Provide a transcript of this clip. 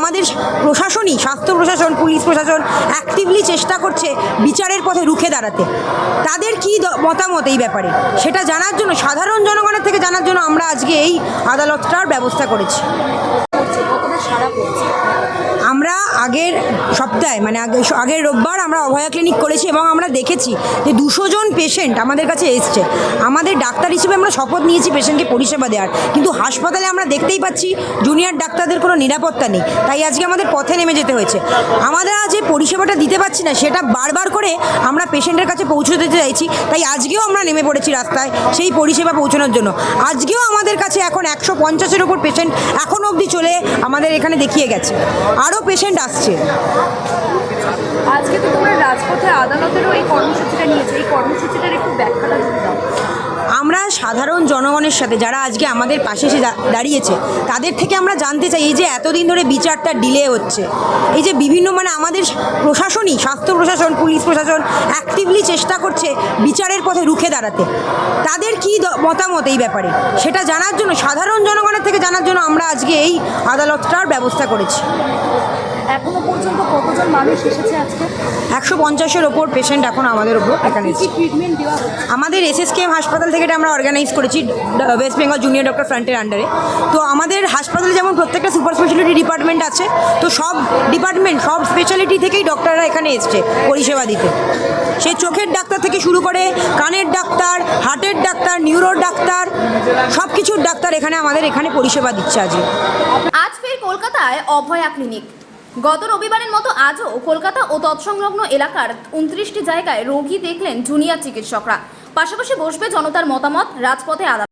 আমাদের প্রশাসনই, স্বাস্থ্য প্রশাসন, পুলিশ প্রশাসন অ্যাক্টিভলি চেষ্টা করছে বিচারের পথে রুখে দাঁড়াতে। তাদের কি মতামত এই ব্যাপারে? সেটা জানার জন্য, সাধারণ জনগণের থেকে জানার জন্য আমরা আজকে এই আদালতটার ব্যবস্থা করেছি। আগের সপ্তাহে মানে আগে আগের রোববার আমরা অভয়া ক্লিনিক করেছি এবং আমরা দেখেছি যে দুশো জন পেশেন্ট আমাদের কাছে এসছে। আমাদের ডাক্তার হিসেবে আমরা শপথ নিয়েছি পেশেন্টকে পরিষেবা দেওয়ার। কিন্তু হাসপাতালে আমরা দেখতেই পাচ্ছি জুনিয়র ডাক্তারদের কোনো নিরাপত্তা নেই। তাই আজকে আমাদের পথে নেমে যেতে হয়েছে। আমরা যে পরিষেবাটা দিতে পারছি না, সেটা বারবার করে আমরা পেশেন্টের কাছে পৌঁছে দিতে চাইছি। তাই আজকেও আমরা নেমে পড়েছি রাস্তায় সেই পরিষেবা পৌঁছানোর জন্য। আজকেও আমাদের কাছে এখন একশো পঞ্চাশের ওপর পেশেন্ট এখনও অবধি চলে আমাদের এখানে দেখিয়ে গেছে। আরও পেশেন্ট আসছে। আজকে তো রাজপথে আদালতেরও এই কর্মসূচিটা নিয়েছে। এই কর্মসূচিটার একটু আমরা সাধারণ জনগণের সাথে যারা আজকে আমাদের পাশে এসে দাঁড়িয়েছে, তাদের থেকে আমরা জানতে চাই, এই যে এতদিন ধরে বিচারটা ডিলে হচ্ছে, এই যে বিভিন্ন মানে আমাদের প্রশাসনই, স্বাস্থ্য প্রশাসন, পুলিশ প্রশাসন অ্যাক্টিভলি চেষ্টা করছে বিচারের পথে রুখে দাঁড়াতে। তাদের কি মতামত এই ব্যাপারে? সেটা জানার জন্য, সাধারণ জনগণের থেকে জানার জন্য আমরা আজকে এই আদালতটার ব্যবস্থা করেছি। এখনও পর্যন্ত কতজন মানুষ এসেছে আজকে? একশো পঞ্চাশের ওপর পেশেন্ট এখন আমাদের ওপর এখানে ট্রিটমেন্ট দেওয়া হচ্ছে? আমাদের এসএসকেএম হাসপাতাল থেকে এটা আমরা অর্গানাইজ করেছি ওয়েস্ট বেঙ্গল জুনিয়র ডক্টর ফ্রন্টের আন্ডারে তো আমাদের হাসপাতালে যেমন প্রত্যেকটা সুপার স্পেশালিটি ডিপার্টমেন্ট আছে তো সব ডিপার্টমেন্ট সব স্পেশালিটি থেকেই ডক্টররা এখানে এসছে পরিষেবা দিতে। সে চোখের ডাক্তার থেকে শুরু করে কানের ডাক্তার হার্টের ডাক্তার নিউরোর ডাক্তার সব কিছুর ডাক্তার এখানে আমাদের এখানে পরিষেবা দিচ্ছে আজকে আজ ফের কলকাতায় অভয়া ক্লিনিক গত রবিবারের মতো আজও কলকাতা ও তৎসংলগ্ন এলাকার উনত্রিশটি জায়গায় রোগী দেখলেন জুনিয়ার চিকিৎসকরা। পাশাপাশি বসবে জনতার মতামত, রাজপথে আদালত।